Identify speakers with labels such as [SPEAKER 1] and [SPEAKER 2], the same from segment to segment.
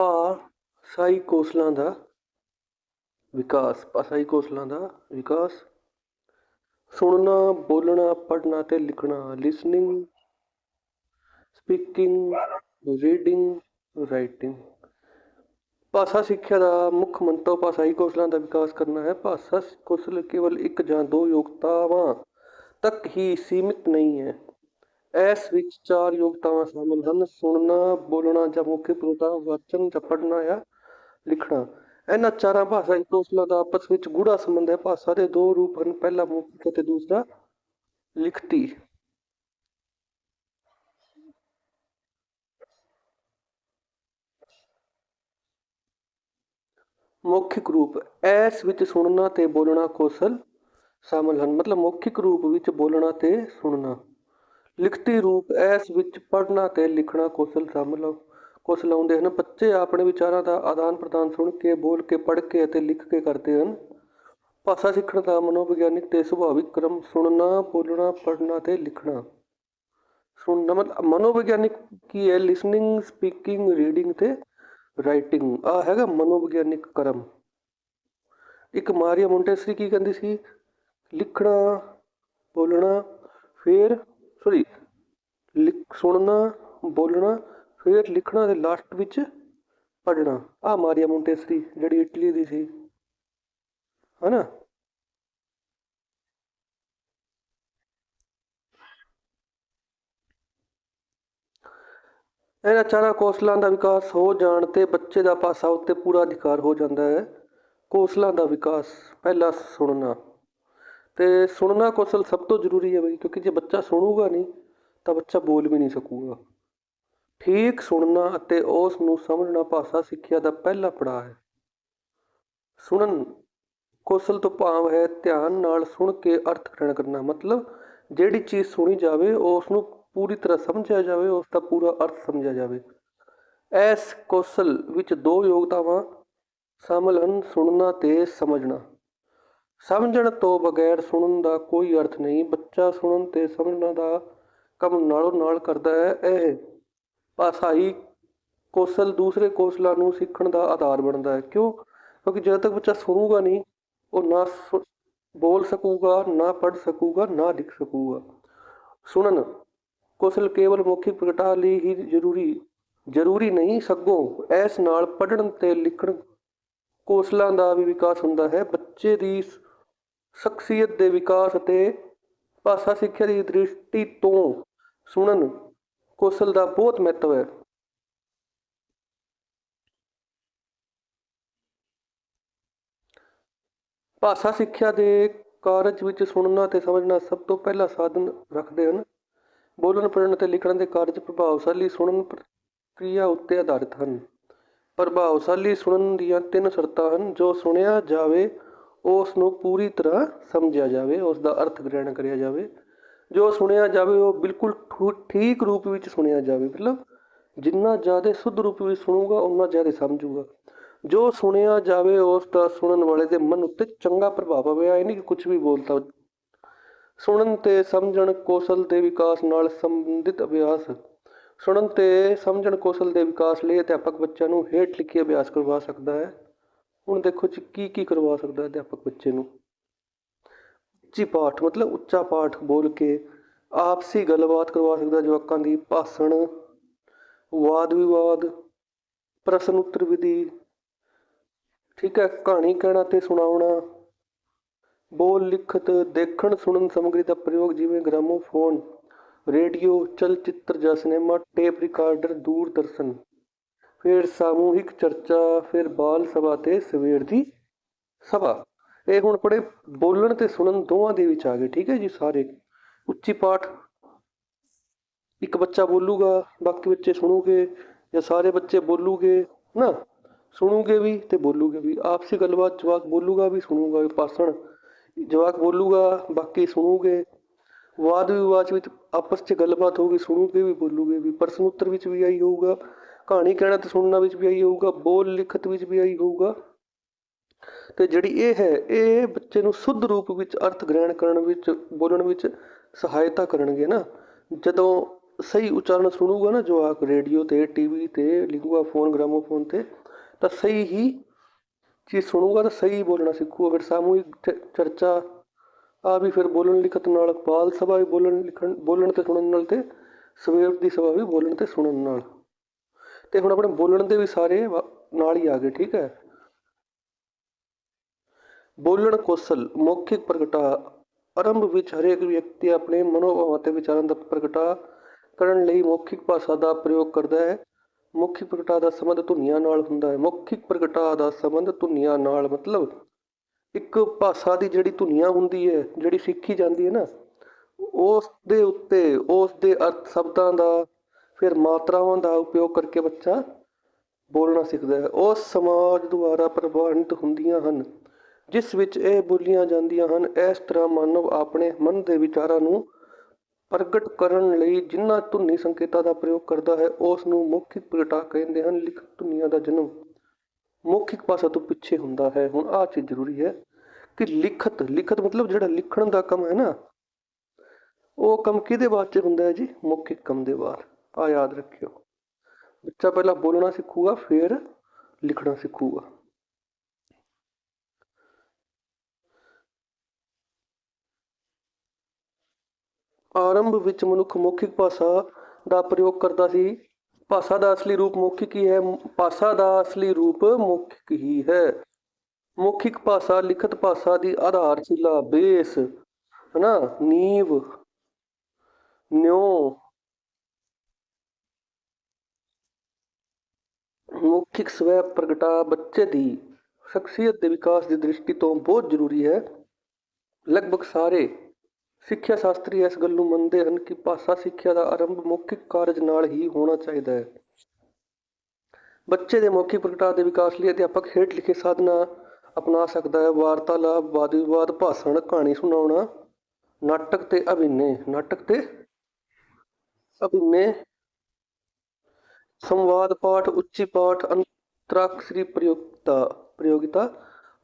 [SPEAKER 1] ਭਾਸ਼ਾਈ ਕੌਸ਼ਲਾਂ ਦਾ ਵਿਕਾਸ ਭਾਸ਼ਾਈ ਕੌਸ਼ਲਾਂ ਦਾ ਵਿਕਾਸ ਸੁਣਨਾ, ਬੋਲਣਾ, ਪੜ੍ਹਨਾ ਅਤੇ ਲਿਖਣਾ ਲਿਸਨਿੰਗ ਸਪੀਕਿੰਗ ਰੀਡਿੰਗ ਰਾਈਟਿੰਗ ਭਾਸ਼ਾ ਸਿੱਖਿਆ ਦਾ ਮੁੱਖ ਮੰਤਵ ਭਾਸ਼ਾਈ ਕੌਸ਼ਲਾਂ ਦਾ ਵਿਕਾਸ ਕਰਨਾ ਹੈ। ਭਾਸ਼ਾ ਕੌਸ਼ਲ ਕੇਵਲ ਇੱਕ ਜਾਂ ਦੋ ਯੋਗਤਾਵਾਂ ਤੱਕ ਹੀ ਸੀਮਿਤ ਨਹੀਂ ਹੈ। ਇਸ ਵਿੱਚ ਚਾਰ ਯੋਗਤਾਵਾਂ ਸ਼ਾਮਲ ਹਨ, ਸੁਣਨਾ, ਬੋਲਣਾ ਜਾਂ ਮੌਖਿਕ ਪ੍ਰੋਤਾ ਵਾਚਨ ਜਾਂ ਪੜ੍ਹਨਾ ਜਾਂ ਲਿਖਣਾ। ਇਹਨਾਂ ਚਾਰਾਂ ਭਾਸ਼ਾਈ ਕੌਸ਼ਲਾਂ ਦਾ ਆਪਸ ਵਿੱਚ ਗੂੜਾ ਸੰਬੰਧ ਹੈ। ਭਾਸ਼ਾ ਦੇ ਦੋ ਰੂਪ ਹਨ, ਪਹਿਲਾ ਮੌਖਿਕ ਅਤੇ ਦੂਸਰਾ ਲਿਖਤੀ। ਮੌਖਿਕ ਰੂਪ, ਇਸ ਵਿੱਚ ਸੁਣਨਾ ਤੇ ਬੋਲਣਾ ਕੌਸ਼ਲ ਸ਼ਾਮਲ ਹਨ। ਮਤਲਬ ਮੌਖਿਕ ਰੂਪ ਵਿੱਚ ਬੋਲਣਾ ਤੇ ਸੁਣਨਾ। ਲਿਖਤੀ ਰੂਪ ਇਸ ਵਿੱਚ ਪੜ੍ਹਨਾ ਤੇ ਲਿਖਣਾ ਕੌਸ਼ਲ ਸ਼ਾਮਲ ਕੌਸ਼ਲ ਆਉਂਦੇ ਹਨ। ਬੱਚੇ ਆਪਣੇ ਵਿਚਾਰਾਂ ਦਾ ਆਦਾਨ ਪ੍ਰਦਾਨ ਸੁਣ ਕੇ, ਬੋਲ ਕੇ, ਪੜ੍ਹ ਕੇ ਅਤੇ ਲਿਖ ਕੇ ਕਰਦੇ ਹਨ। ਭਾਸ਼ਾ ਸਿੱਖਣ ਦਾ ਮਨੋਵਿਗਿਆਨਿਕ ਤੇ ਸੁਭਾਵਿਕ ਕ੍ਰਮ ਸੁਣਨਾ, ਬੋਲਣਾ, ਪੜ੍ਹਨਾ ਤੇ ਲਿਖਣਾ। ਸੁਣਨਾ ਮਤਲਬ ਮਨੋਵਿਗਿਆਨਿਕ ਕੀ ਹੈ? ਲਿਸਨਿੰਗ ਸਪੀਕਿੰਗ ਰੀਡਿੰਗ ਤੇ ਰਾਈਟਿੰਗ ਆ ਹੈਗਾ ਮਨੋਵਿਗਿਆਨਿਕ ਕਰਮ। ਇੱਕ ਮਾਰੀਆ ਮੋਂਟੇਸਰੀ ਕੀ ਕਹਿੰਦੀ ਸੀ? ਲਿਖਣਾ, ਬੋਲਣਾ, ਫਿਰ ਸੌਰੀ ਲਿਖ, ਸੁਣਨਾ, ਬੋਲਣਾ, ਫਿਰ ਲਿਖਣਾ ਤੇ ਲਾਸਟ ਵਿੱਚ ਪੜ੍ਹਨਾ। ਆ ਮਾਰੀਆ ਮੋਂਟੇਸਰੀ, ਜਿਹੜੀ ਇਟਲੀ ਦੀ ਸੀ। ਹਨਾ? ਇਹਨਾਂ ਚਾਰਾ ਕੌਸ਼ਲਾਂ ਦਾ ਵਿਕਾਸ ਹੋ ਜਾਣ ਤੇ ਬੱਚੇ ਦਾ ਪਾਸਾ ਉੱਤੇ ਪੂਰਾ ਅਧਿਕਾਰ ਹੋ ਜਾਂਦਾ ਹੈ। ਕੌਸ਼ਲਾਂ ਦਾ ਵਿਕਾਸ, ਪਹਿਲਾ ਸੁਣਨਾ। ਤੇ ਸੁਣਨਾ ਕੌਸ਼ਲ ਸਭ ਤੋਂ ਜ਼ਰੂਰੀ ਹੈ ਬਈ, ਕਿਉਂਕਿ ਜੇ ਬੱਚਾ ਸੁਣੂਗਾ ਨਹੀਂ, ਤਾਂ ਬੱਚਾ ਬੋਲ ਵੀ ਨਹੀਂ ਸਕੂਗਾ। ਠੀਕ ਸੁਣਨਾ ਅਤੇ ਉਸ ਨੂੰ ਸਮਝਣਾ ਭਾਸ਼ਾ ਸਿੱਖਿਆ ਦਾ ਪਹਿਲਾ ਪੜਾਅ ਹੈ। ਸੁਣਨ ਕੌਸ਼ਲ ਤੋਂ ਭਾਵ ਹੈ ਧਿਆਨ ਨਾਲ ਸੁਣ ਕੇ ਅਰਥ ਗ੍ਰਹਿਣ ਕਰਨਾ। ਮਤਲਬ ਜਿਹੜੀ ਚੀਜ਼ ਸੁਣੀ ਜਾਵੇ, ਉਸ ਨੂੰ ਪੂਰੀ ਤਰ੍ਹਾਂ ਸਮਝਿਆ ਜਾਵੇ, ਉਸ ਦਾ ਪੂਰਾ ਅਰਥ ਸਮਝਿਆ ਜਾਵੇ। ਇਸ ਕੌਸ਼ਲ ਵਿੱਚ ਦੋ ਯੋਗਤਾਵਾਂ ਸ਼ਾਮਲ ਹਨ ਸੁਣਨਾ ਤੇ ਸਮਝਣਾ। ਸਮਝਣ ਤੋਂ ਬਗੈਰ ਸੁਣਨ ਦਾ ਕੋਈ ਅਰਥ ਨਹੀਂ। ਬੱਚਾ ਸੁਣਨ ਤੇ ਸਮਝਣ ਦਾ ਕੰਮ ਨਾਲੋਂ ਨਾਲ ਕਰਦਾ ਹੈ। ਇਹ ਭਾਸ਼ਾਈ ਕੌਸ਼ਲ ਦੂਸਰੇ ਕੌਸ਼ਲਾਂ ਨੂੰ ਸਿੱਖਣ ਦਾ ਆਧਾਰ ਬਣਦਾ ਹੈ। ਕਿਉਂ? ਕਿਉਂਕਿ ਜਦੋਂ ਤੱਕ ਬੱਚਾ ਸੁਣੂਗਾ ਨਹੀਂ, ਉਹ ਨਾ ਬੋਲ ਸਕੂਗਾ, ਨਾ ਪੜ੍ਹ ਸਕੂਗਾ, ਨਾ ਲਿਖ ਸਕੂਗਾ। ਸੁਣਨ ਕੌਸ਼ਲ ਕੇਵਲ ਮੌਖਿਕ ਪ੍ਰਗਟਾ ਲਈ ਹੀ ਜ਼ਰੂਰੀ ਜ਼ਰੂਰੀ ਨਹੀਂ, ਸਗੋਂ ਇਸ ਨਾਲ ਪੜ੍ਹਨ ਤੇ ਲਿਖਣ ਕੌਸ਼ਲਾਂ ਦਾ ਵੀ ਵਿਕਾਸ ਹੁੰਦਾ ਹੈ। ਬੱਚੇ ਦੀ ਸ਼ਖਸੀਅਤ ਦੇ ਵਿਕਾਸ ਅਤੇ ਭਾਸ਼ਾ ਸਿੱਖਿਆ ਦੀ ਦ੍ਰਿਸ਼ਟੀ ਤੋਂ ਸੁਣਨ ਕੌਸ਼ਲ ਦਾ ਬਹੁਤ ਮਹੱਤਵ ਹੈ। ਭਾਸ਼ਾ ਸਿੱਖਿਆ ਦੇ ਕਾਰਜ ਵਿੱਚ ਸੁਣਨਾ ਤੇ ਸਮਝਣਾ ਸਭ ਤੋਂ ਪਹਿਲਾ ਸਾਧਨ ਰੱਖਦੇ ਹਨ। ਬੋਲਣ, ਪੜ੍ਹਨ ਅਤੇ ਲਿਖਣ ਦੇ ਕਾਰਜ ਪ੍ਰਭਾਵਸ਼ਾਲੀ ਸੁਣਨ ਪ੍ਰਕਿਰਿਆ ਉੱਤੇ ਆਧਾਰਿਤ ਹਨ। ਪ੍ਰਭਾਵਸ਼ਾਲੀ ਸੁਣਨ ਦੀਆਂ ਤਿੰਨ ਸ਼ਰਤਾਂ ਹਨ ਜੋ ਸੁਣਿਆ ਜਾਵੇ ਉਸ ਨੂੰ ਪੂਰੀ ਤਰ੍ਹਾਂ ਸਮਝਿਆ ਜਾਵੇ ਉਸ ਦਾ ਅਰਥ ਗ੍ਰਹਿਣ ਕਰਿਆ ਜਾਵੇ। ਜੋ ਸੁਣਿਆ ਜਾਵੇ, ਉਹ ਬਿਲਕੁਲ ਠੀਕ ਰੂਪ ਵਿੱਚ ਸੁਣਿਆ ਜਾਵੇ। ਮਤਲਬ ਜਿੰਨਾ ਜ਼ਿਆਦਾ ਸ਼ੁੱਧ ਰੂਪ ਵਿੱਚ ਸੁਣੂਗਾ ਉਨਾ ਜ਼ਿਆਦਾ ਸਮਝੂਗਾ। ਜੋ ਸੁਣਿਆ ਜਾਵੇ ਉਸ ਦਾ ਸੁਣਨ ਵਾਲੇ ਦੇ ਮਨ ਉੱਤੇ ਚੰਗਾ ਪ੍ਰਭਾਵ ਪਵੇ। ਇਹ ਨਹੀਂ ਕਿ ਕੁਝ ਵੀ ਬੋਲਤਾ ਸੁਣਨ ਤੇ ਸਮਝਣ ਕੌਸ਼ਲ ਦੇ ਵਿਕਾਸ ਨਾਲ ਸੰਬੰਧਿਤ ਅਭਿਆਸ। ਸੁਣਨ ਤੇ ਸਮਝਣ ਕੌਸ਼ਲ ਦੇ ਵਿਕਾਸ ਲਈ ਅਧਿਆਪਕ ਬੱਚਿਆਂ ਨੂੰ ਹੇਠ ਲਿਖੇ ਅਭਿਆਸ ਕਰਵਾ ਸਕਦਾ ਹੈ। ਹੁਣ ਦੇਖੋ ਜੀ, ਕੀ ਕੀ ਕਰਵਾ ਸਕਦਾ ਅਧਿਆਪਕ ਬੱਚੇ ਨੂੰ? ਉੱਚੀ ਪਾਠ, ਮਤਲਬ ਉੱਚਾ ਪਾਠ ਬੋਲ ਕੇ ਆਪਸੀ ਗੱਲਬਾਤ ਕਰਵਾ ਸਕਦਾ ਜਵਾਕਾਂ ਦੀ, ਭਾਸ਼ਣ, ਵਾਦ ਵਿਵਾਦ, ਪ੍ਰਸ਼ਨ ਉੱਤਰ ਵਿਧੀ, ਠੀਕ ਹੈ, ਕਹਾਣੀ ਕਹਿਣਾ ਤੇ ਸੁਣਾਉਣਾ, ਬੋਲ ਲਿਖਤ, ਦੇਖਣ ਸੁਣਨ ਸਮੱਗਰੀ ਦਾ ਪ੍ਰਯੋਗ ਜਿਵੇਂ ਗ੍ਰਾਮੋਫੋਨ, ਰੇਡੀਓ, ਚਲਚਿੱਤਰ ਜਾਂ ਸਿਨੇਮਾ, ਟੇਪ ਰਿਕਾਰਡਰ, ਦੂਰਦਰਸ਼ਨ। ਫਿਰ ਸਮੂਹਿਕ ਚਰਚਾ, ਫਿਰ ਬਾਲ ਸਭਾ ਤੇ ਸਵੇਰ ਦੀ ਸਭਾ। ਇਹ ਹੁਣ ਪੜੇ ਬੋਲਣ ਤੇ ਸੁਣਨ ਦੋਵਾਂ ਦੇ ਵਿੱਚ ਆ ਗਏ, ਠੀਕ ਹੈ ਜੀ ਸਾਰੇ। ਉੱਚੀ ਪਾਠ, ਇੱਕ ਬੱਚਾ ਬੋਲੂਗਾ, ਬਾਕੀ ਬੱਚੇ ਸੁਣੂਗੇ, ਜਾਂ ਸਾਰੇ ਬੱਚੇ ਬੋਲੂਗੇ, ਨਾ? ਸੁਣੂਗੇ ਵੀ ਤੇ ਬੋਲੂਗੇ ਵੀ। ਆਪਸੀ ਗੱਲਬਾਤ, ਜਵਾਕ ਬੋਲੂਗਾ ਵੀ, ਸੁਣੂਗਾ ਵੀ ਪਾਸਣ ਜਵਾਕ ਬੋਲੂਗਾ, ਬਾਕੀ ਸੁਣੂਗੇ। ਵਾਦ ਵਿਵਾਦ ਵਿੱਚ ਆਪਸ 'ਚ ਗੱਲਬਾਤ ਹੋਊਗੀ, ਸੁਣੂਗੇ ਵੀ, ਬੋਲੂਗੇ ਵੀ। ਪ੍ਰਸ਼ਨ ਉੱਤਰ ਵਿੱਚ ਵੀ ਆਈ ਹੋਊਗਾ। ਕਹਾਣੀ ਕਹਿਣਾ ਤੇ ਸੁਣਨਾ ਵਿੱਚ ਵੀ ਆਈ ਹੋਊਗਾ, ਬੋਲ ਲਿਖਤ ਵਿੱਚ ਵੀ ਆਈ ਹੋਊਗਾ। ਤੇ ਜਿਹੜੀ ਇਹ ਹੈ, ਇਹ ਬੱਚੇ ਨੂੰ ਸ਼ੁੱਧ ਰੂਪ ਵਿੱਚ ਅਰਥ ਗ੍ਰਹਿਣ ਕਰਨ ਵਿੱਚ, ਬੋਲਣ ਵਿੱਚ ਸਹਾਇਤਾ ਕਰਨਗੇ ਨਾ। ਜਦੋਂ ਸਹੀ ਉਚਾਰਨ ਸੁਣੂਗਾ ਨਾ ਜੋ ਜਵਾਕ ਰੇਡੀਓ ਤੇ, ਟੀਵੀ ਤੇ ਲਿਖੂਗਾ ਫੋਨ, ਗ੍ਰਾਮੋਫੋਨ ਤੇ, ਤਾਂ ਸਹੀ ਹੀ ਚੀਜ਼ ਸੁਣੂਗਾ ਤਾਂ ਸਹੀ ਬੋਲਣਾ ਸਿੱਖੂਗਾ। ਫਿਰ ਸਾਮੂਹਿਕ ਚਰਚਾ, ਆ ਵੀ ਫਿਰ ਬੋਲਣ ਲਿਖਤ ਨਾਲ, ਬਾਲ ਸਭਾ ਵੀ ਬੋਲਣ ਲਿਖਣ, ਬੋਲਣ ਤੇ ਸੁਣਨ ਨਾਲ ਤੇ ਸਵੇਰ ਦੀ ਸਭਾ ਵੀ ਬੋਲਣ ਤੇ ਸੁਣਨ ਨਾਲ। ਤੇ ਹੁਣ ਆਪਣੇ ਬੋਲਣ ਦੇ ਵੀ ਸਾਰੇ ਨਾਲ ਹੀ ਆ ਗਏ, ਠੀਕ ਹੈ? ਬੋਲਣ ਕੌਸ਼ਲ, ਮੌਖਿਕ ਪ੍ਰਗਟਾ। ਆਰੰਭ ਵਿੱਚ ਹਰੇਕ ਵਿਅਕਤੀ ਆਪਣੇ ਮਨੋਭਾਵਾਂ ਤੇ ਵਿਚਾਰਾਂ ਦਾ ਪ੍ਰਗਟਾ ਕਰਨ ਲਈ ਮੌਖਿਕ ਭਾਸ਼ਾ ਦਾ ਪ੍ਰਯੋਗ ਕਰਦਾ ਹੈ। ਮੌਖਿਕ ਪ੍ਰਗਟਾ ਦਾ ਸੰਬੰਧ ਧੁਨੀਆਂ ਨਾਲ ਹੁੰਦਾ ਹੈ। ਮੌਖਿਕ ਪ੍ਰਗਟਾ ਦਾ ਸੰਬੰਧ ਧੁਨੀਆਂ ਨਾਲ, ਮਤਲਬ ਇੱਕ ਭਾਸ਼ਾ ਦੀ ਜਿਹੜੀ ਧੁਨੀਆਂ ਹੁੰਦੀ ਹੈ, ਜਿਹੜੀ ਸਿੱਖੀ ਜਾਂਦੀ ਹੈ ਨਾ, ਉਸ ਦੇ ਉੱਤੇ, ਉਸ ਦੇ ਅਰਥ ਸ਼ਬਦਾਂ ਦਾ ਫਿਰ ਮਾਤਰਾਵਾਂ ਦਾ ਉਪਯੋਗ ਕਰਕੇ ਬੱਚਾ ਬੋਲਣਾ ਸਿੱਖਦਾ ਹੈ। ਉਹ ਸਮਾਜ ਦੁਆਰਾ ਪ੍ਰਭਾਵਿਤ ਹੁੰਦੀਆਂ ਹਨ, ਜਿਸ ਵਿੱਚ ਇਹ ਬੋਲੀਆਂ ਜਾਂਦੀਆਂ ਹਨ, ਇਸ ਤਰ੍ਹਾਂ ਮਾਨਵ ਆਪਣੇ ਮਨ ਦੇ ਵਿਚਾਰਾਂ ਨੂੰ ਪ੍ਰਗਟ ਕਰਨ ਲਈ ਜਿਨ੍ਹਾਂ ਧੁਨੀ ਸੰਕੇਤਾਂ ਦਾ ਪ੍ਰਯੋਗ ਕਰਦਾ ਹੈ, ਉਸ ਨੂੰ ਮੌਖਿਕ ਪ੍ਰਗਟਾ ਕਹਿੰਦੇ ਹਨ। ਲਿਖਤ ਧੁਨੀਆਂ ਦਾ ਜਨਮ ਮੌਖਿਕ ਭਾਸ਼ਾ ਤੋਂ ਪਿੱਛੇ ਹੁੰਦਾ ਹੈ। ਹੁਣ ਆਹ ਚੀਜ਼ ਜ਼ਰੂਰੀ ਹੈ ਕਿ ਲਿਖਤ ਲਿਖਤ ਮਤਲਬ ਜਿਹੜਾ ਲਿਖਣ ਦਾ ਕੰਮ ਹੈ ਨਾ, ਉਹ ਕੰਮ ਕਿਹਦੇ ਬਾਅਦ ਚ ਹੁੰਦਾ ਹੈ ਜੀ? ਮੌਖਿਕ ਕੰਮ ਦੇ ਬਾਅਦ ਆ ਯਾਦ ਰੱਖਿਓ। ਬੱਚਾ ਪਹਿਲਾਂ ਬੋਲਣਾ ਸਿੱਖੂਗਾ, ਫਿਰ ਲਿਖਣਾ ਸਿੱਖੂਗਾ। ਆਰੰਭ ਵਿੱਚ ਮਨੁੱਖ ਮੌਖਿਕ ਭਾਸ਼ਾ ਦਾ ਪ੍ਰਯੋਗ ਕਰਦਾ ਸੀ। ਭਾਸ਼ਾ ਦਾ ਅਸਲੀ ਰੂਪ ਮੌਖਿਕ ਹੀ ਹੈ, ਭਾਸ਼ਾ ਦਾ ਅਸਲੀ ਰੂਪ ਮੌਖਿਕ ਹੀ ਹੈ। ਮੌਖਿਕ ਭਾਸ਼ਾ ਲਿਖਤ ਭਾਸ਼ਾ ਦੀ ਆਧਾਰਸ਼ਿਲਾ ਬੇਸ, ਹਨਾ? ਨੀਂਵ, ਨਿਉ ਮੌਖਿਕ ਸਵੈ ਪ੍ਰਗਟਾ ਬੱਚੇ ਦੀ ਸ਼ਖਸੀਅਤ ਦੇ ਵਿਕਾਸ ਦੀ ਦ੍ਰਿਸ਼ਟੀ ਤੋਂ ਬਹੁਤ ਜ਼ਰੂਰੀ ਹੈ। ਲਗਭਗ ਸਾਰੇ ਸਿੱਖਿਆ ਸ਼ਾਸਤਰੀ ਇਸ ਗੱਲ ਨੂੰ ਮੰਨਦੇ ਹਨ ਕਿ ਭਾਸ਼ਾ ਸਿੱਖਿਆ ਦਾ ਆਰੰਭ ਮੌਖਿਕ ਕਾਰਜ ਨਾਲ ਹੀ ਹੋਣਾ ਚਾਹੀਦਾ ਹੈ। ਬੱਚੇ ਦੇ ਮੌਖਿਕ ਪ੍ਰਗਟਾ ਦੇ ਵਿਕਾਸ ਲਈ ਅਧਿਆਪਕ ਹੇਠ ਲਿਖੇ ਸਾਧਨਾ ਅਪਣਾ ਸਕਦਾ ਹੈ। ਵਾਰਤਾਲਾਪ ਵਾਦ ਵਿਵਾਦ ਭਾਸ਼ਣ, ਕਹਾਣੀ ਸੁਣਾਉਣਾ, ਨਾਟਕ ਤੇ ਅਭਿਨੈ, ਨਾਟਕ ਤੇ ਅਭਿਨੈ ਸੰਵਾਦ ਪਾਠ, ਉੱਚੀ ਪਾਠ, ਅੰਤਰਾਕਸ਼ਰੀ ਪ੍ਰਯੋਗਤਾ ਪ੍ਰਯੋਗਿਤਾ,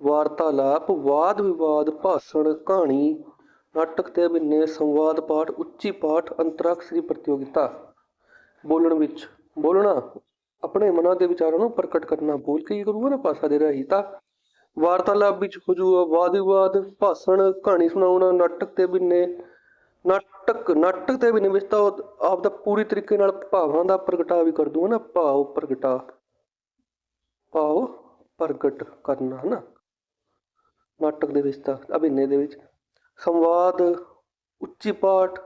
[SPEAKER 1] ਵਾਰਤਾਲਾਪ, ਵਾਦ ਵਿਵਾਦ, ਭਾਸ਼ਣ, ਕਹਾਣੀ, ਨਾਟਕ ਤੇ ਅਭਿਨੈ, ਸੰਵਾਦ ਪਾਠ, ਉੱਚੀ ਪਾਠ, ਅੰਤਰਾਕਸ਼ਰੀ ਪ੍ਰਤੀਯੋਗਿਤਾ। ਬੋਲਣ ਵਿੱਚ, ਬੋਲਣਾ, ਆਪਣੇ ਮਨਾਂ ਦੇ ਵਿਚਾਰਾਂ ਨੂੰ ਪ੍ਰਗਟ ਕਰਨਾ, ਬੋਲ ਕੇ ਹੀ ਕਰੂਗਾ ਨਾ ਭਾਸ਼ਾ ਦੇ ਰਾਹੀਂ ਤਾਂ ਵਾਰਤਾਲਾਪ ਵਿੱਚ ਹੋ ਜਾਊਗਾ ਵਾਦ ਵਿਵਾਦ, ਭਾਸ਼ਣ, ਕਹਾਣੀ ਸੁਣਾਉਣਾ, ਨਾਟਕ ਤੇ ਅਭਿਨੈ ਨਾਟਕ ਨਾਟਕ ਤੇ ਅਭਿਨੈ ਵਿੱਚ ਤਾਂ ਉਹ ਆਪਦਾ ਪੂਰੀ ਤਰੀਕੇ ਨਾਲ ਭਾਵਾਂ ਦਾ ਪ੍ਰਗਟਾ ਵੀ ਕਰ ਦੂੰਗਾ ਨਾ, ਭਾਵ ਪ੍ਰਗਟਾ। ਭਾਵ ਪ੍ਰਗਟ ਕਰਨਾ ਹੈ ਨਾ। ਨਾਟਕ ਦੇ ਵਿੱਚ ਤਾਂ, ਅਭਿਨੈ ਦੇ ਵਿੱਚ। ਸੰਵਾਦ, ਉੱਚੀ ਪਾਠ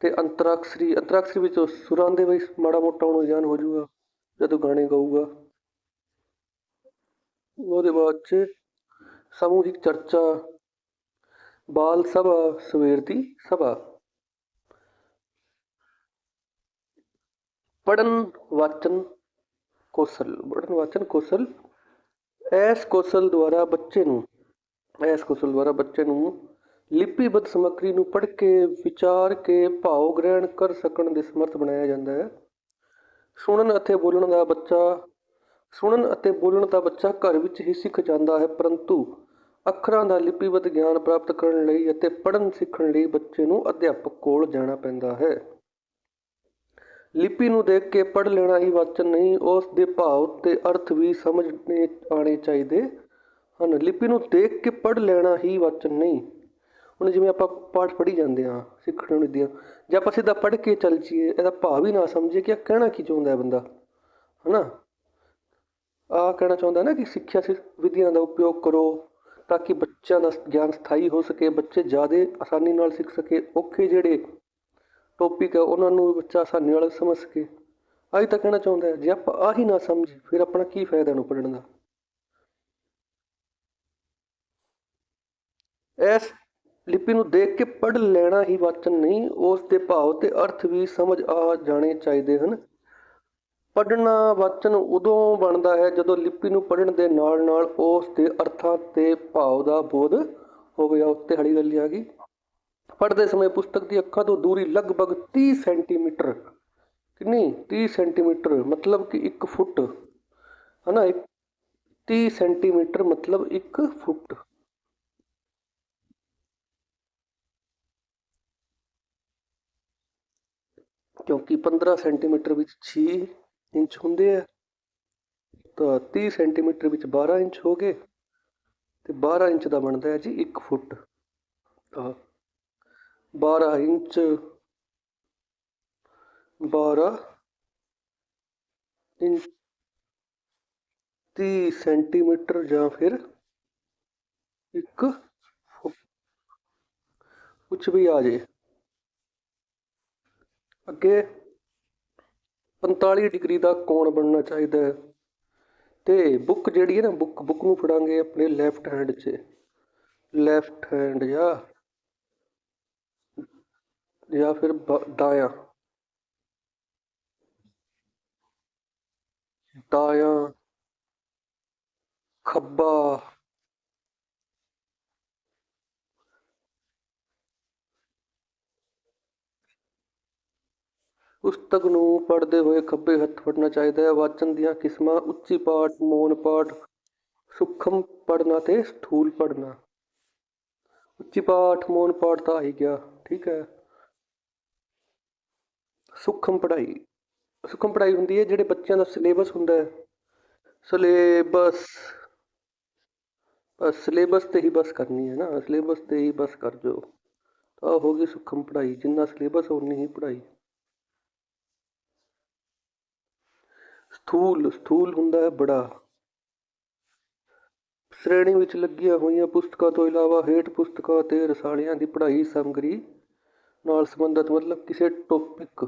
[SPEAKER 1] ਤੇ ਅੰਤਰਾਕਸ਼ਰੀ ਅੰਤਰਾਕਸ਼ਰੀ ਵਿੱਚ ਸੁਰਾਂ ਦੇ ਵਿੱਚ ਮਾੜਾ ਮੋਟਾ ਹੁਣ ਗਿਆਨ ਹੋ ਜਾਊਗਾ, ਜਦੋਂ ਗਾਣੇ ਗਾਊਗਾ। ਉਹਦੇ ਬਾਅਦ ਚ ਸਮੂਹਿਕ ਚਰਚਾ ਬਾਲ ਸਭਾ ਸਵੇਰ ਦੀ ਸਭਾ। ਪੜਨ ਵਾਚਨ ਕੌਸ਼ਲ ਪੜਨ ਵਾਚਨ ਕੌਸ਼ਲ। ਐਸ ਕੌਸ਼ਲ ਦੁਆਰਾ ਬੱਚੇ ਨੂੰ, ਐਸ਼ ਕੌਸ਼ਲ ਦੁਆਰਾ ਬੱਚੇ ਨੂੰ ਲਿਪੀਬੱਧ ਸਮੱਗਰੀ ਨੂੰ ਪੜ੍ਹ ਕੇ, ਵਿਚਾਰ ਕੇ ਭਾਵ ਗ੍ਰਹਿਣ ਕਰ ਸਕਣ ਦੇ ਸਮਰਥ ਬਣਾਇਆ ਜਾਂਦਾ ਹੈ। ਸੁਣਨ ਅਤੇ ਬੋਲਣ ਦਾ ਬੱਚਾ, ਸੁਣਨ ਅਤੇ ਬੋਲਣ ਦਾ ਬੱਚਾ ਘਰ ਵਿੱਚ ਹੀ ਸਿੱਖ ਜਾਂਦਾ ਹੈ, ਪਰੰਤੂ ਅੱਖਰਾਂ ਦਾ ਲਿਪੀਬੱਧ ਗਿਆਨ ਪ੍ਰਾਪਤ ਕਰਨ ਲਈ ਅਤੇ ਪੜ੍ਹਨ ਸਿੱਖਣ ਲਈ ਬੱਚੇ ਨੂੰ ਅਧਿਆਪਕ ਕੋਲ ਜਾਣਾ ਪੈਂਦਾ ਹੈ। ਲਿਪੀ ਨੂੰ ਦੇਖ ਕੇ ਪੜ੍ਹ ਲੈਣਾ ਹੀ ਵਾਚਨ ਨਹੀਂ, ਉਸ ਦੇ ਭਾਵ ਤੇ ਅਰਥ ਵੀ ਸਮਝਣੇ ਆਣੇ ਚਾਹੀਦੇ ਹਨ। ਲਿਪੀ ਨੂੰ ਦੇਖ ਕੇ ਪੜ੍ਹ ਲੈਣਾ ਹੀ ਵਾਚਨ ਨਹੀਂ। ਹੁਣ ਜਿਵੇਂ ਆਪਾਂ ਪਾਠ ਪੜ੍ਹੀ ਜਾਂਦੇ ਹਾਂ ਸਿੱਖਣ ਨੂੰ ਦੀਆਂ, ਜੇ ਆਪਾਂ ਸਿੱਧਾ ਪੜ੍ਹ ਕੇ ਚੱਲ ਜੀਏ ਇਹਦਾ ਭਾਵ ਹੀ ਨਾ ਸਮਝੇ ਕਿ ਕਹਿਣਾ ਕੀ ਚਾਹੁੰਦਾ ਹੈ ਬੰਦਾ, ਹਨਾ? ਆ ਕਹਿਣਾ ਚਾਹੁੰਦਾ ਨਾ ਕਿ ਸਿੱਖਿਆ ਸਿ, ਵਿਧੀਆਂ ਦਾ ਉਪਯੋਗ ਕਰੋ ਤਾਂ ਕਿ ਬੱਚਿਆਂ ਦਾ ਗਿਆਨ ਸਥਾਈ ਹੋ ਸਕੇ, ਬੱਚੇ ਜ਼ਿਆਦਾ ਆਸਾਨੀ ਨਾਲ ਸਿੱਖ ਸਕੇ, ਔਖੇ ਜਿਹੜੇ ਟੌਪਿਕ ਹੈ ਉਹਨਾਂ ਨੂੰ ਬੱਚਾ ਆਸਾਨੀ ਨਾਲ ਸਮਝ ਸਕੇ। ਆਹੀ ਤਾਂ ਕਹਿਣਾ ਚਾਹੁੰਦਾ ਹੈ, ਜੇ ਆਪਾਂ ਆਹੀ ਨਾ ਸਮਝੀ ਫਿਰ ਆਪਣਾ ਕੀ ਫਾਇਦਾ ਇਹਨੂੰ ਪੜ੍ਹਨ ਦਾ? ਇਸ ਲਿਪੀ ਨੂੰ ਦੇਖ ਕੇ ਪੜ੍ਹ ਲੈਣਾ ਹੀ ਵਾਚਨ ਨਹੀਂ, ਉਸ ਦੇ ਭਾਵ ਤੇ ਅਰਥ ਵੀ ਸਮਝ ਆ ਜਾਣੇ ਚਾਹੀਦੇ ਹਨ। ਪੜ੍ਹਨਾ ਵਚਨ ਉਦੋਂ ਬਣਦਾ ਹੈ ਜਦੋਂ ਲਿਪੀ ਨੂੰ ਪੜ੍ਹਨ ਦੇ ਨਾਲ ਨਾਲ ਉਸ ਦੇ ਅਰਥਾਂ ਤੇ ਭਾਵ ਦਾ ਬੋਧ ਹੋਵੇ ਆ ਉੱਤੇ ਹੜੀ ਗੱਲ ਆ ਗਈ। ਪੜ੍ਹਦੇ ਸਮੇਂ ਪੁਸਤਕ ਦੀ ਅੱਖਾਂ ਤੋਂ ਦੂਰੀ ਲਗਭਗ 30 ਸੈਂਟੀਮੀਟਰ। ਕਿੰਨੀ? 30 ਸੈਂਟੀਮੀਟਰ ਮਤਲਬ ਕਿ 1 ਫੁੱਟ। ਹਨਾ? 30 ਸੈਂਟੀਮੀਟਰ ਮਤਲਬ 1 ਫੁੱਟ। ਕਿਉਂਕਿ 15 ਸੈਂਟੀਮੀਟਰ ਵਿੱਚ 6 ਇੰਚ ਹੁੰਦੇ ਆ, ਤਾਂ 30 ਸੈਂਟੀਮੀਟਰ ਵਿੱਚ 12 ਇੰਚ ਹੋ ਗਏ ਤੇ 12 ਇੰਚ ਦਾ ਬਣਦਾ ਹੈ ਜੀ 1 ਫੁੱਟ। ਤਾਂ 12 ਇੰਚ 12 ਇੰਚ 30 ਸੈਂਟੀਮੀਟਰ ਜਾਂ ਫਿਰ 1 ਕੁਛ ਵੀ ਆ ਜੇ ਅੱਗੇ 45 ਡਿਗਰੀ ਦਾ ਕੋਣ ਬਣਨਾ ਚਾਹੀਦਾ ਹੈ। ਤੇ ਬੁੱਕ ਜਿਹੜੀ ਹੈ ਨਾ ਬੁੱਕ ਬੁੱਕ ਨੂੰ ਫੜਾਂਗੇ ਆਪਣੇ ਲੈਫਟ ਹੈਂਡ 'ਚ। ਲੈਫਟ ਹੈਂਡ ਜਾਂ ਜਾਂ ਫਿਰ ਦਾਇਆ। ਦਾਇਆ, ਖੱਬਾ। ਪੁਸਤਕ ਨੂੰ ਪੜ੍ਹਦੇ ਹੋਏ ਖੱਬੇ ਹੱਥ ਫੜਨਾ ਚਾਹੀਦਾ ਹੈ। ਵਾਚਨ ਦੀਆਂ ਕਿਸਮਾਂ, ਉੱਚੀ ਪਾਠ ਮੌਨ ਪਾਠ, ਸੁਖਮ ਪੜ੍ਹਨਾ ਤੇ ਸਥੂਲ ਪੜ੍ਹਨਾ। ਉੱਚੀ ਪਾਠ ਮੌਨ ਪਾਠ ਤਾਂ ਆ ਹੀ ਗਿਆ, ਠੀਕ ਹੈ। ਸੂਖਮ ਪੜ੍ਹਾਈ ਸੂਖਮ ਪੜ੍ਹਾਈ ਹੁੰਦੀ ਹੈ ਜਿਹੜੇ ਬੱਚਿਆਂ ਦਾ ਸਿਲੇਬਸ ਹੁੰਦਾ ਹੈ। ਸਿਲੇਬਸ ਸਿਲੇਬਸ ਤੇ ਹੀ ਬਸ ਕਰਨੀ ਹੈ ਨਾ, ਸਿਲੇਬਸ ਤੇ ਹੀ ਬਸ ਕਰ ਜੋ ਤਾਂ ਹੋ ਗਈ ਸੂਖਮ ਪੜ੍ਹਾਈ, ਜਿੰਨਾ ਸਿਲੇਬਸ ਉਨੀ ਹੀ ਪੜ੍ਹਾਈ। ਸਥੂਲ ਸਥੂਲ ਹੁੰਦਾ ਹੈ ਬੜਾ। ਸ਼੍ਰੇਣੀ ਵਿੱਚ ਲੱਗੀਆਂ ਹੋਈਆਂ ਪੁਸਤਕਾਂ ਤੋਂ ਇਲਾਵਾ ਹੇਠ ਪੁਸਤਕਾਂ ਤੇ ਰਸਾਲਿਆਂ ਦੀ ਪੜ੍ਹਾਈ ਸਮਗਰੀ ਨਾਲ ਸੰਬੰਧਿਤ ਮਤਲਬ ਕਿਸੇ ਟੌਪਿਕ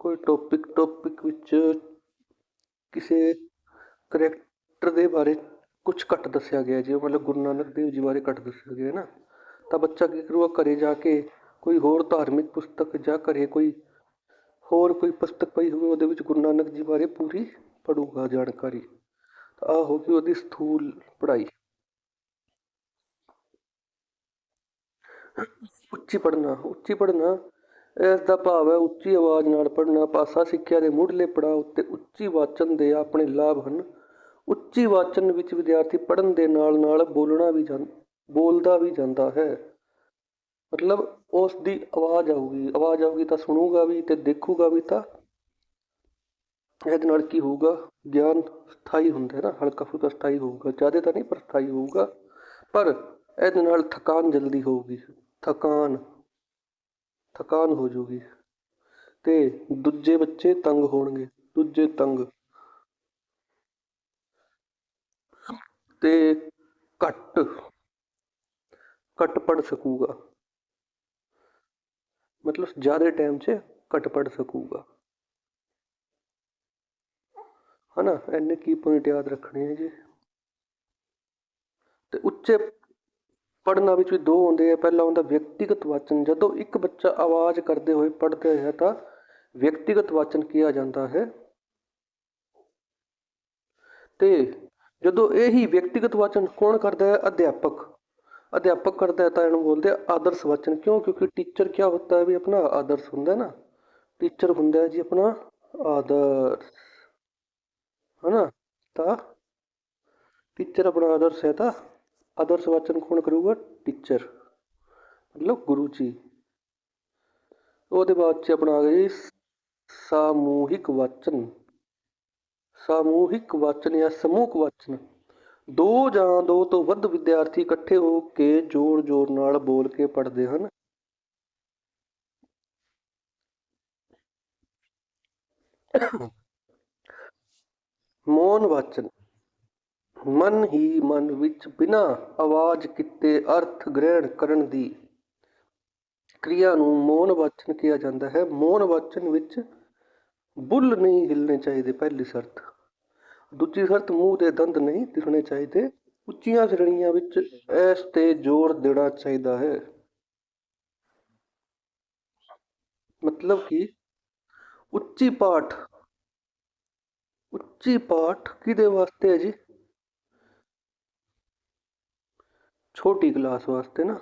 [SPEAKER 1] ਕੋਈ ਟੌਪਿਕ ਟੌਪਿਕ ਵਿੱਚ ਕਿਸੇ ਕਰੈਕਟਰ ਦੇ ਬਾਰੇ ਕੁਝ ਘੱਟ ਦੱਸਿਆ ਗਿਆ ਜਿਵੇਂ ਮਤਲਬ ਗੁਰੂ ਨਾਨਕ ਦੇਵ ਜੀ ਬਾਰੇ ਘੱਟ ਦੱਸਿਆ ਗਿਆ ਨਾ। ਤਾਂ ਬੱਚਾ ਕੀ ਕਰੂਗਾ? ਘਰੇ ਜਾ ਕੇ ਕੋਈ ਹੋਰ ਧਾਰਮਿਕ ਪੁਸਤਕ ਜਾਂ ਘਰੇ ਕੋਈ ਹੋਰ ਕੋਈ ਪੁਸਤਕ ਪਈ ਹੋਵੇ ਉਹਦੇ ਵਿੱਚ ਗੁਰੂ ਨਾਨਕ ਜੀ ਬਾਰੇ ਪੂਰੀ ਪੜੂਗਾ ਜਾਣਕਾਰੀ। ਤਾਂ ਆਹ ਹੋ ਗਈ ਉਹਦੀ ਸਥੂਲ ਪੜ੍ਹਾਈ। ਉੱਚੀ ਪੜ੍ਹਨਾ ਉੱਚੀ ਪੜ੍ਹਨਾ, ਇਸ ਦਾ ਭਾਵ ਹੈ ਉੱਚੀ ਆਵਾਜ਼ ਨਾਲ ਪੜ੍ਹਨਾ, ਭਾਸ਼ਾ ਸਿੱਖਿਆ ਦੇ ਮੁੱਢਲੇ ਪੜਾਅ ਉੱਤੇ ਉੱਚੀ ਵਾਚਨ ਦੇ ਆਪਣੇ ਲਾਭ ਹਨ। ਉੱਚੀ ਵਾਚਨ ਵਿੱਚ ਵਿਦਿਆਰਥੀ ਪੜ੍ਹਨ ਦੇ ਨਾਲ ਨਾਲ ਬੋਲਣਾ ਵੀ ਜਾਂ, ਬੋਲਦਾ ਵੀ ਜਾਂਦਾ ਹੈ। ਮਤਲਬ ਉਸ ਦੀ ਆਵਾਜ਼ ਆਊਗੀ ਆਵਾਜ਼ ਆਊਗੀ ਤਾਂ ਸੁਣੂਗਾ ਵੀ ਤੇ ਦੇਖੂਗਾ ਵੀ ਤਾਂ ਇਹਦੇ ਨਾਲ ਕੀ ਹੋਊਗਾ, ਗਿਆਨ ਸਥਾਈ ਹੁੰਦਾ ਹੈ ਨਾ, ਹਲਕਾ ਫੁਲਕਾ ਸਥਾਈ ਹੋਊਗਾ, ਜ਼ਿਆਦਾ ਤਾਂ ਨਹੀਂ ਪਰ ਸਥਾਈ ਹੋਊਗਾ, ਪਰ ਇਹਦੇ ਨਾਲ ਥਕਾਨ ਜਲਦੀ ਹੋਊਗੀ, ਥਕਾਨ ਥਕਾਨ ਹੋ ਜਾਊਗੀ ਤੇ ਦੂਜੇ ਬੱਚੇ ਤੰਗ ਹੋਣਗੇ, ਦੂਜੇ ਤੰਗ। ਤੇ ਘੱਟ ਘੱਟ ਪੜ ਸਕੂਗਾ। ਮਤਲਬ ਜ਼ਿਆਦਾ ਟਾਈਮ 'ਚ ਘੱਟ ਪੜ ਸਕੂਗਾ। ਹਨਾ? ਇੰਨੇ ਕੀ ਪੁਆਇੰਟ ਯਾਦ ਰੱਖਣੇ ਹੈ ਜੀ? ਤੇ ਉੱਚੇ ਪੜ੍ਹਨਾ ਵਿੱਚ ਵੀ ਦੋ ਹੁੰਦੇ ਆ। ਪਹਿਲਾ ਹੁੰਦਾ ਵਿਅਕਤੀਗਤ ਵਾਚਨ। ਜਦੋਂ ਇੱਕ ਬੱਚਾ ਆਵਾਜ਼ ਕਰਦੇ ਹੋਏ ਪੜ੍ਹਦਾ ਹੈ ਤਾਂ ਵਿਅਕਤੀਗਤ ਵਾਚਨ ਕਿਹਾ ਜਾਂਦਾ ਹੈ। ਤੇ ਜਦੋਂ ਇਹੀ ਵਿਅਕਤੀਗਤ ਵਾਚਨ ਕੌਣ ਕਰਦਾ ਹੈ? ਅਧਿਆਪਕ। ਅਧਿਆਪਕ ਕਰਦਾ ਹੈ ਤਾਂ ਇਹਨੂੰ ਬੋਲਦੇ ਆ ਆਦਰਸ਼ ਵਾਚਨ। ਕਿਉਂ? ਕਿਉਂਕਿ ਟੀਚਰ ਕੀ ਹੁੰਦਾ ਹੈ ਵੀ ਆਪਣਾ ਆਦਰਸ਼ ਹੁੰਦਾ ਹੈ ਨਾ? ਟੀਚਰ ਹੁੰਦਾ ਹੈ ਜੀ ਆਪਣਾ ਆਦਰਸ਼। ਤਾਂ ਟੀਚਰ ਆਪਣਾ ਆਦਰਸ਼ ਹੈ ਤਾਂ ਆਦਰਸ਼ ਵਾਚਨ ਕੌਣ ਕਰੂਗਾ? ਟੀਚਰ ਮਤਲਬ ਗੁਰੂ ਜੀ ਉਹਦੇ ਬਾਅਦ ਚ ਆਪਣਾ ਆ ਗਿਆ ਜੀ ਸਾਮੂਹਿਕ ਵਾਚਨ। ਸਾਮੂਹਿਕ ਵਾਚਨ ਜਾਂ ਸਮੂਹਕ ਵਾਚਨ। ਦੋ ਜਾਂ ਦੋ ਤੋਂ ਵੱਧ ਵਿਦਿਆਰਥੀ ਇਕੱਠੇ ਹੋ ਕੇ ਜ਼ੋਰ-ਜ਼ੋਰ ਨਾਲ ਬੋਲ ਕੇ ਪੜ੍ਹਦੇ ਹਨ। ਮੌਨ ਵਾਚਨ। ਮਨ ਹੀ ਮਨ ਵਿੱਚ ਬਿਨਾਂ ਆਵਾਜ਼ ਕੀਤੇ ਅਰਥ ਗ੍ਰਹਿਣ ਕਰਨ ਦੀ ਕਿਰਿਆ ਨੂੰ ਮੌਨ ਵਾਚਨ ਕਿਹਾ ਜਾਂਦਾ ਹੈ। ਮੌਨ ਵਾਚਨ ਵਿੱਚ ਬੁੱਲ ਨਹੀਂ ਹਿੱਲਣੇ ਚਾਹੀਦੇ, ਪਹਿਲੀ ਸ਼ਰਤ। ਦੂਜੀ ਸ਼ਰਤ ਮੂੰਹ ਦੇ ਦੰਦ ਨਹੀਂ ਦਿਖਣੇ ਚਾਹੀਦੇ। ਉੱਚੀਆਂ ਸ਼੍ਰੇਣੀਆਂ ਵਿੱਚ ਇਸ ਤੇ ਜ਼ੋਰ ਦੇਣਾ ਚਾਹੀਦਾ ਹੈ। ਮਤਲਬ ਕਿ ਉੱਚੀ ਪਾਠ। ਉੱਚੀ ਪਾਠ ਕਿਹਦੇ ਵਾਸਤੇ ਹੈ ਜੀ? ਛੋਟੀ ਕਲਾਸ ਵਾਸਤੇ ਨਾ।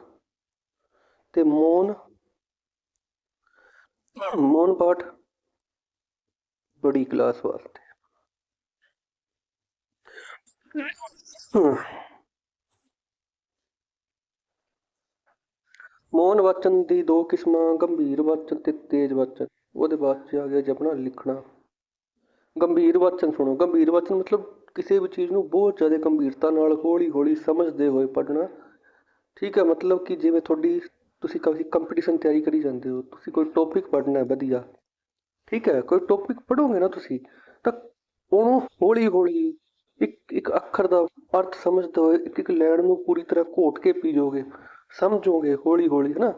[SPEAKER 1] ਤੇ ਮੌਨ। ਮੌਨ ਪਾਠ ਬੜੀ ਕਲਾਸ ਵਾਸਤੇ। ਮੌਨ ਵਾਚਨ ਦੀ ਦੋ ਕਿਸਮਾਂ, ਗੰਭੀਰ ਵਾਚਨ ਤੇ ਤੇਜ਼ ਵਾਚਨ ਉਹਦੇ ਬਾਅਦ ਚ ਆ ਗਿਆ ਜੀ ਲਿਖਣਾ। ਗੰਭੀਰ ਵਾਚਨ ਸੁਣੋ, ਗੰਭੀਰ ਵਾਚਨ ਮਤਲਬ ਕਿਸੇ ਵੀ ਚੀਜ਼ ਨੂੰ ਬਹੁਤ ਜ਼ਿਆਦਾ ਗੰਭੀਰਤਾ ਨਾਲ ਹੌਲੀ ਹੌਲੀ ਸਮਝਦੇ ਹੋਏ ਪੜ੍ਹਨਾ। ਠੀਕ ਹੈ, ਮਤਲਬ ਕਿ ਜਿਵੇਂ ਤੁਹਾਡੀ ਤੁਸੀਂ ਕਦੀ ਕੰਪੀਟੀਸ਼ਨ ਤਿਆਰੀ ਕਰੀ ਜਾਂਦੇ ਹੋ, ਤੁਸੀਂ ਕੋਈ ਟੌਪਿਕ ਪੜ੍ਹਨਾ ਹੈ ਵਧੀਆ। ਠੀਕ ਹੈ, ਕੋਈ ਟੌਪਿਕ ਪੜੋਗੇ ਨਾ ਤੁਸੀਂ, ਤਾਂ ਉਹਨੂੰ ਹੌਲੀ ਹੌਲੀ ਇੱਕ ਇੱਕ ਅੱਖਰ ਦਾ ਅਰਥ ਸਮਝਦੇ ਹੋਏ ਇੱਕ ਇੱਕ ਲੈਣ ਨੂੰ ਪੂਰੀ ਤਰ੍ਹਾਂ ਘੋਟ ਕੇ ਪੀਜੋਗੇ ਸਮਝੋਗੇ ਹੌਲੀ ਹੌਲੀ ਹੈ ਨਾ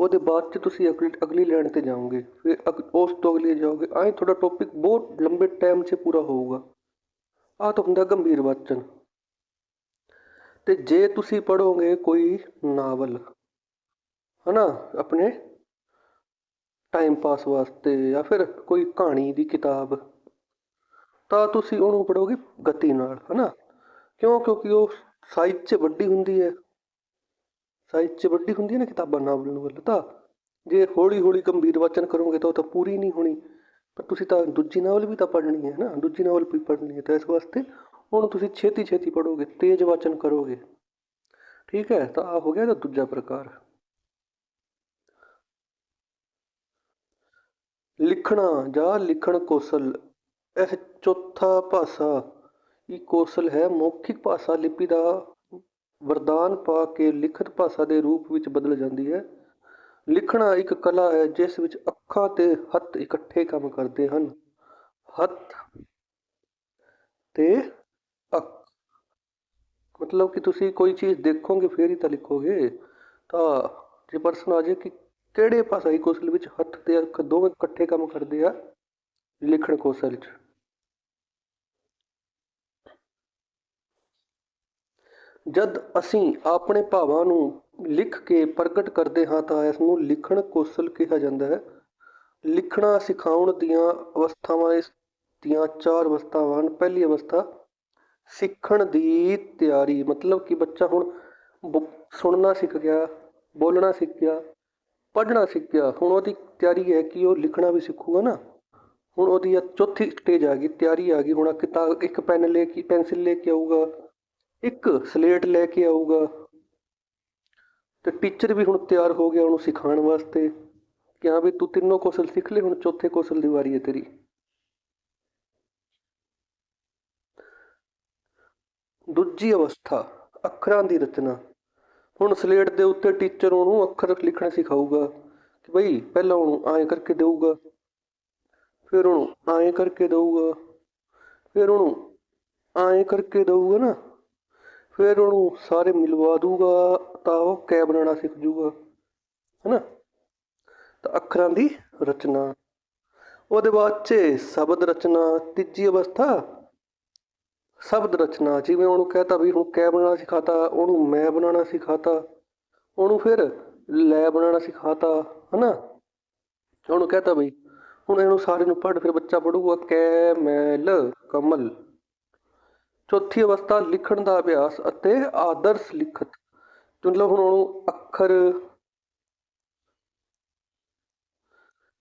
[SPEAKER 1] ਉਹਦੇ ਬਾਅਦ ਚ ਤੁਸੀਂ ਅਗਲੀ ਅਗਲੀ ਲੈਣ ਤੇ ਜਾਓਗੇ, ਫਿਰ ਅਗ- ਉਸ ਤੋਂ ਅਗਲੀ ਜਾਓਗੇ, ਐਂ ਤੁਹਾਡਾ ਟੌਪਿਕ ਬਹੁਤ ਲੰਬੇ ਟਾਈਮ 'ਚ ਪੂਰਾ ਹੋਊਗਾ। ਆਹ ਤਾਂ ਹੁੰਦਾ ਗੰਭੀਰ ਵਾਚਨ। ਤੇ ਜੇ ਤੁਸੀਂ ਪੜ੍ਹੋਗੇ ਕੋਈ ਨਾਵਲ, ਹਨਾ, ਆਪਣੇ ਟਾਈਮ ਪਾਸ ਵਾਸਤੇ ਜਾਂ ਫਿਰ ਕੋਈ ਕਹਾਣੀ ਦੀ ਕਿਤਾਬ ਤਾਂ ਤੁਸੀਂ ਉਹਨੂੰ ਪੜ੍ਹੋਗੇ ਗਤੀ ਨਾਲ, ਹਨਾ? ਕਿਉਂ? ਕਿਉਂਕਿ ਉਹ ਸਾਈਜ਼ 'ਚ ਵੱਡੀ ਹੁੰਦੀ ਹੈ। ਸਾਈਜ਼ 'ਚ ਵੱਡੀ ਹੁੰਦੀ ਹੈ ਨਾ ਕਿਤਾਬਾਂ ਨਾਵਲ ਨੂੰ ਤਾਂ। ਜੇ ਹੌਲੀ ਹੌਲੀ ਗੰਭੀਰ ਵਾਚਨ ਕਰੋਗੇ ਤਾਂ ਉਹ ਤਾਂ ਪੂਰੀ ਨਹੀਂ ਹੋਣੀ। ਪਰ ਤੁਸੀਂ ਤਾਂ ਦੂਜੀ ਨਾਵਲ ਵੀ ਤਾਂ ਪੜ੍ਹਨੀ ਹੈ ਨਾ ਦੂਜੀ ਨਾਵਲ ਵੀ ਪੜ੍ਹਨੀ ਹੈ ਤਾਂ ਇਸ ਵਾਸਤੇ ਹੁਣ ਤੁਸੀਂ ਛੇਤੀ ਛੇਤੀ ਪੜ੍ਹੋਗੇ, ਤੇਜ਼ ਵਾਚਨ ਕਰੋਗੇ। ਠੀਕ ਹੈ, ਤਾਂ ਆ ਹੋ ਗਿਆ ਇਹਦਾ ਦੂਜਾ ਪ੍ਰਕਾਰ। ਲਿਖਣਾ, ਜਾਂ ਲਿਖਣ ਕੌਸ਼ਲ। ਇਹ ਚੌਥਾ ਭਾਸ਼ਾ ਇਹ ਕੌਸ਼ਲ ਹੈ। ਮੌਖਿਕ ਭਾਸ਼ਾ ਲਿਪੀ ਦਾ ਵਰਦਾਨ ਪਾ ਕੇ ਲਿਖਤ ਭਾਸ਼ਾ ਦੇ ਰੂਪ ਵਿੱਚ ਬਦਲ ਜਾਂਦੀ ਹੈ। ਲਿਖਣਾ ਇੱਕ ਕਲਾ ਹੈ ਜਿਸ ਵਿੱਚ ਅੱਖਾਂ ਤੇ ਹੱਥ ਇਕੱਠੇ ਕੰਮ ਕਰਦੇ ਹਨ। ਹੱਥ ਤੇ ਅੱਖ। ਮਤਲਬ ਕਿ ਤੁਸੀਂ ਕੋਈ ਚੀਜ਼ ਦੇਖੋਗੇ, ਫੇਰ ਹੀ ਤਾਂ ਲਿਖੋਗੇ। ਤਾਂ ਜੇ ਪਰਸਨ ਆ ਜਾਏ ਕਿ ਕਿਹੜੇ ਭਾਸ਼ਾਈ ਕੌਸ਼ਲ ਵਿੱਚ ਹੱਥ ਤੇ ਅੱਖ ਦੋਵੇਂ ਇਕੱਠੇ ਕੰਮ ਕਰਦੇ ਆ, ਲਿਖਣ ਕੌਸ਼ਲ 'ਚ। ਜਦ ਅਸੀਂ ਆਪਣੇ ਭਾਵਾਂ ਨੂੰ ਲਿਖ ਕੇ ਪ੍ਰਗਟ ਕਰਦੇ ਹਾਂ ਤਾਂ ਇਸ ਨੂੰ ਲਿਖਣ ਕੌਸ਼ਲ ਕਿਹਾ ਜਾਂਦਾ ਹੈ। ਲਿਖਣਾ ਸਿਖਾਉਣ ਦੀਆਂ ਅਵਸਥਾਵਾਂ ਇਸ ਦੀਆਂ ਚਾਰ ਅਵਸਥਾਵਾਂ ਹਨ। ਪਹਿਲੀ ਅਵਸਥਾ, ਸਿੱਖਣ ਦੀ ਤਿਆਰੀ। ਮਤਲਬ ਕਿ ਬੱਚਾ ਹੁਣ ਬ- ਸੁਣਨਾ ਸਿੱਖ ਗਿਆ, ਬੋਲਣਾ ਸਿੱਖ ਗਿਆ, ਪੜ੍ਹਨਾ ਸਿੱਖ ਗਿਆ। ਹੁਣ ਉਹਦੀ ਤਿਆਰੀ ਹੈ ਕਿ ਉਹ ਲਿਖਣਾ ਵੀ ਸਿੱਖੂਗਾ ਨਾ। ਹੁਣ ਉਹਦੀ ਇਹ ਚੌਥੀ ਸਟੇਜ ਆ ਗਈ, ਤਿਆਰੀ ਆ ਗਈ। ਹੁਣ ਆਹ ਕਿਤਾਬ ਇੱਕ ਪੈਨ ਲੈ ਕੇ, ਪੈਨਸਿਲ ਲੈ ਕੇ ਆਊਗਾ। ਇੱਕ ਸਲੇਟ ਲੈ ਕੇ ਆਊਗਾ ਤੇ ਟੀਚਰ ਵੀ ਹੁਣ ਤਿਆਰ ਹੋ ਗਿਆ ਉਹਨੂੰ ਸਿਖਾਉਣ ਵਾਸਤੇ ਕਿ ਹਾਂ ਵੀ ਤੂੰ ਤਿੰਨੋਂ ਕੌਸ਼ਲ ਸਿੱਖ ਲਏ ਹੁਣ ਚੌਥੇ ਕੌਸ਼ਲ ਦੀ ਵਾਰੀ ਹੈ ਤੇਰੀ। ਦੂਜੀ ਅਵਸਥਾ, ਅੱਖਰਾਂ ਦੀ ਰਚਨਾ। ਹੁਣ ਸਲੇਟ ਦੇ ਉੱਤੇ ਟੀਚਰ ਉਹਨੂੰ ਅੱਖਰ ਲਿਖਣਾ ਸਿਖਾਊਗਾ ਕਿ ਬਈ ਪਹਿਲਾਂ ਉਹਨੂੰ ਐਂ ਕਰਕੇ ਦੇਊਗਾ, ਫਿਰ ਉਹਨੂੰ ਐਂ ਕਰਕੇ ਦਊਗਾ, ਫਿਰ ਉਹਨੂੰ ਐਂ ਕਰਕੇ ਦਊਗਾ ਨਾ। ਫਿਰ ਉਹਨੂੰ ਸਾਰੇ ਮਿਲਵਾ ਦੂਗਾ, ਤਾਂ ਉਹ ਕੈ ਬਣਾਉਣਾ ਸਿੱਖ ਜੂਗਾ, ਹੈਨਾ? ਤਾਂ ਅੱਖਰਾਂ ਦੀ ਰਚਨਾ। ਉਹਦੇ ਬਾਅਦ 'ਚ ਸ਼ਬਦ ਰਚਨਾ, ਤੀਜੀ ਅਵਸਥਾ। ਸ਼ਬਦ ਰਚਨਾ, ਜਿਵੇਂ ਉਹਨੂੰ ਕਹਤਾ ਵੀ ਹੁਣ ਕੈ ਬਣਾਉਣਾ ਸਿਖਾਤਾ, ਉਹਨੂੰ ਮੈਂ ਬਣਾਉਣਾ ਸਿਖਾਤਾ, ਉਹਨੂੰ ਫਿਰ ਲੈ ਬਣਾਉਣਾ ਸਿਖਾਤਾ, ਹਨਾ? ਉਹਨੂੰ ਕਹਤਾ ਬਈ ਹੁਣ ਇਹਨੂੰ ਸਾਰੇ ਨੂੰ ਪੜ੍ਹ, ਫਿਰ ਬੱਚਾ ਪੜੂਗਾ ਕੈ, ਮੈਲ, ਕਮਲ। ਚੌਥੀ ਅਵਸਥਾ ਲਿਖਣ ਦਾ ਅਭਿਆਸ ਅਤੇ ਆਦਰਸ਼ ਲਿਖਤ। ਮਤਲਬ ਹੁਣ ਉਹਨੂੰ ਅੱਖਰ।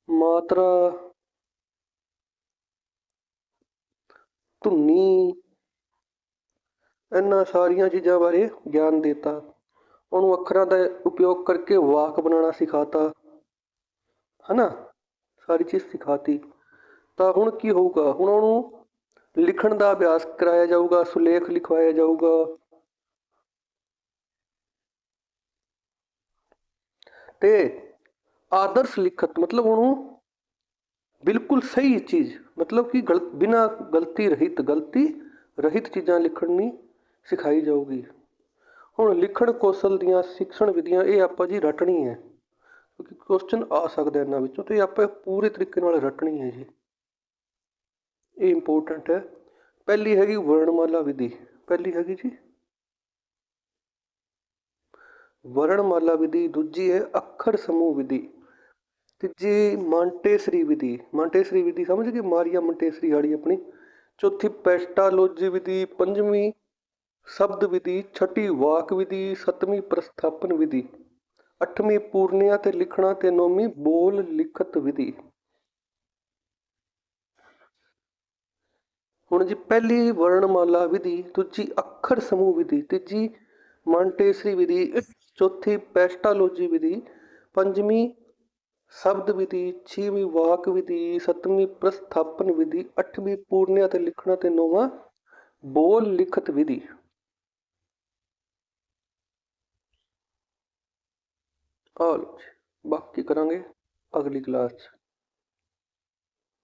[SPEAKER 1] ਮਾਤਰਾ। ਧੁਨੀ। ਇਹਨਾਂ ਸਾਰੀਆਂ ਚੀਜ਼ਾਂ ਬਾਰੇ ਗਿਆਨ ਦਿੱਤਾ। ਉਹਨੂੰ ਅੱਖਰਾਂ ਦਾ ਉਪਯੋਗ ਕਰਕੇ ਵਾਕ ਬਣਾਉਣਾ ਸਿਖਾਤਾ। ਹਨਾ? ਸਾਰੀ ਚੀਜ਼ ਸਿਖਾਤੀ। ਤਾਂ ਹੁਣ ਕੀ ਹੋਊਗਾ? ਹੁਣ ਉਹਨੂੰ ਲਿਖਣ ਦਾ ਅਭਿਆਸ ਕਰਾਇਆ ਜਾਊਗਾ, ਸੁਲੇਖ ਲਿਖਵਾਇਆ ਜਾਊਗਾ। ਤੇ ਆਦਰਸ਼ ਲਿਖਤ, ਮਤਲਬ ਉਹਨੂੰ ਬਿਲਕੁਲ ਸਹੀ ਚੀਜ਼, ਮਤਲਬ ਕਿ ਗਲ ਬਿਨਾ ਗਲਤੀ ਰਹਿਤ ਗਲਤੀ ਰਹਿਤ ਚੀਜ਼ਾਂ ਲਿਖਣੀ ਸਿਖਾਈ ਜਾਊਗੀ। ਹੁਣ ਲਿਖਣ ਕੌਸ਼ਲ ਦੀਆਂ ਸਿੱਖਣ ਵਿਧੀਆਂ, ਇਹ ਆਪਾਂ ਜੀ ਰਟਣੀ ਹੈ, ਕਿਉਂਕਿ ਕੁਐਸਚਨ ਆ ਸਕਦਾ ਇਹਨਾਂ ਵਿੱਚੋਂ, ਤੇ ਆਪਾਂ ਪੂਰੇ ਤਰੀਕੇ ਨਾਲ ਰਟਣੀ ਹੈ ਜੀ। ਇਹ ਇੰਪੋਰਟੈਂਟ ਹੈ। ਪਹਿਲੀ ਹੈਗੀ ਵਰਣਮਾਲਾ ਵਿਧੀ। ਪਹਿਲੀ ਹੈਗੀ ਜੀ। ਵਰਣਮਾਲਾ ਵਿਧੀ, ਦੂਜੀ ਹੈ ਅੱਖਰ ਸਮੂਹ ਵਿਧੀ। ਤੀਜੀ ਮਾਂਟੇਸਰੀ ਵਿਧੀ। ਮਾਂਟੇਸਰੀ ਵਿਧੀ ਸਮਝ ਗਏ? ਮਾਰੀਆ ਮਾਂਟੇਸਰੀ ਵਾਲੀ ਆਪਣੀ। ਚੌਥੀ ਪੈਸਟਾਲੋਜੀ ਵਿਧੀ। ਪੰਜਵੀਂ ਸ਼ਬਦ ਵਿਧੀ। ਛਠੀ ਵਾਕ ਵਿਧੀ। ਸੱਤਵੀਂ ਪ੍ਰਸਥਾਪਨ ਵਿਧੀ। ਅੱਠਵੀਂ ਪੂਰਨਿਆ ਤੇ ਲਿਖਣਾ ਤੇ ਨੌਵੀਂ ਬੋਲ ਲਿਖਤ ਵਿਧੀ। ਹੁਣ ਜੀ ਪਹਿਲੀ ਵਰਣਮਾਲਾ ਵਿਧੀ, ਦੂਜੀ ਅੱਖਰ ਸਮੂਹ ਵਿਧੀ, ਤੀਜੀ ਮਾਂਟੇਸਰੀ ਵਿਧੀ, ਚੌਥੀ ਪੈਸਟਾਲੋਜੀ ਵਿਧੀ, ਪੰਜਵੀਂ ਸ਼ਬਦ ਵਿਧੀ, ਛੇਵੀਂ ਵਾਕ ਵਿਧੀ, ਸੱਤਵੀਂ ਪ੍ਰਸਥਾਪਨ ਵਿਧੀ, ਅੱਠਵੀਂ ਪੂਰਨਿਆ ਤੇ ਲਿਖਣਾ ਤੇ ਨੌਵਾਂ ਬੋਲ ਲਿਖਤ ਵਿਧੀ। ਆਲ ਬਾਕੀ ਕਰਾਂਗੇ ਅਗਲੀ ਕਲਾਸ 'ਚ।